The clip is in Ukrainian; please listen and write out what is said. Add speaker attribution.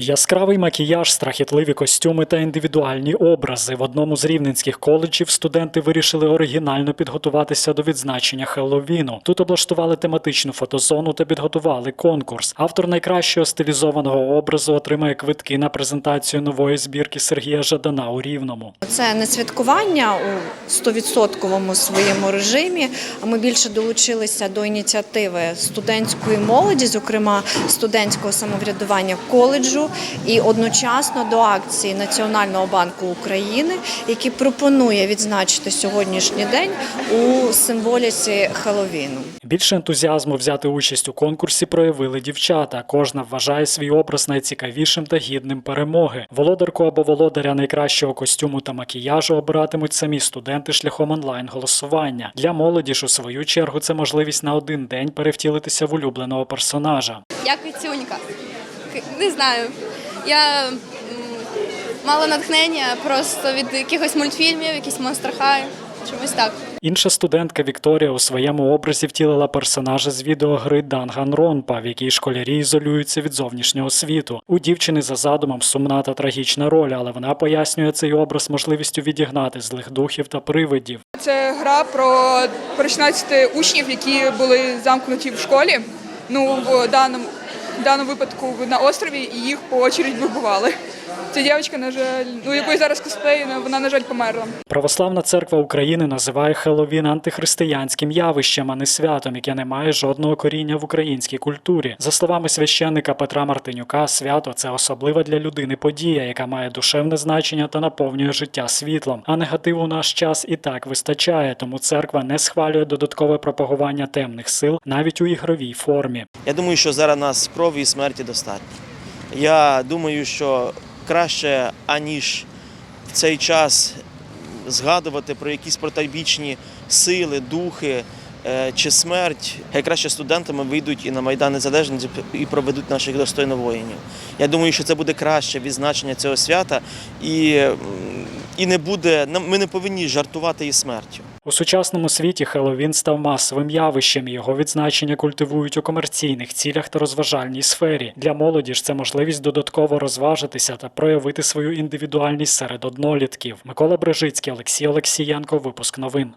Speaker 1: Яскравий макіяж, страхітливі костюми та індивідуальні образи. В одному з рівненських коледжів студенти вирішили оригінально підготуватися до відзначення Хеллоуіну. Тут облаштували тематичну фотозону та підготували конкурс. Автор найкращого стилізованого образу отримає квитки на презентацію нової збірки Сергія Жадана у Рівному.
Speaker 2: Це не святкування у 100% своєму режимі. А ми більше долучилися до ініціативи студентської молоді, зокрема студентського самоврядування коледжу, і одночасно до акції Національного банку України, який пропонує відзначити сьогоднішній день у символіці Хеллоуіну.
Speaker 1: Більше ентузіазму взяти участь у конкурсі проявили дівчата. Кожна вважає свій образ найцікавішим та гідним перемоги. Володарку або володаря найкращого костюму та макіяжу обиратимуть самі студенти шляхом онлайн голосування. Для молоді ж у свою чергу це можливість на один день перевтілитися в улюбленого персонажа.
Speaker 3: Я Кицюнька. Не знаю. Я мала натхнення просто від якихось мультфільмів, якийсь Monster High, чомусь так.
Speaker 1: Інша студентка Вікторія у своєму образі втілила персонажа з відеогри Данганронпа, в якій школярі ізолюються від зовнішнього світу. У дівчини за задумом сумна та трагічна роль, але вона пояснює цей образ можливістю відігнати злих духів та привидів.
Speaker 4: Це гра про про 16 учнів, які були замкнуті в школі. Ну, в даному, в даному випадку на острові, і їх по очередь вибивали. Ця дівчинка, на жаль, ну якої зараз косплею, вона, на жаль, померла.
Speaker 1: Православна церква України називає Хеллоуін антихристиянським явищем, а не святом, яке не має жодного коріння в українській культурі. За словами священника Петра Мартинюка, свято це особлива для людини подія, яка має душевне значення та наповнює життя світлом. А негативу наш час і так вистачає, тому церква не схвалює додаткове пропагування темних сил навіть у ігровій формі.
Speaker 5: Я думаю, що зараз нас крові і смерті достатньо. Я думаю, що краще, аніж в цей час згадувати про якісь протибічні сили, духи е, чи смерть, хай краще студентами вийдуть і на Майдан Незалежності і проведуть наших достойно воїнів. Я думаю, що це буде краще відзначення цього свята, і, і не буде, ми не повинні жартувати і смертю.
Speaker 1: У сучасному світі Хеллоуін став масовим явищем. Його відзначення культивують у комерційних цілях та розважальній сфері. Для молоді ж це можливість додатково розважитися та проявити свою індивідуальність серед однолітків. Микола Брежицький, Олексій Олексієнко. Випуск новин.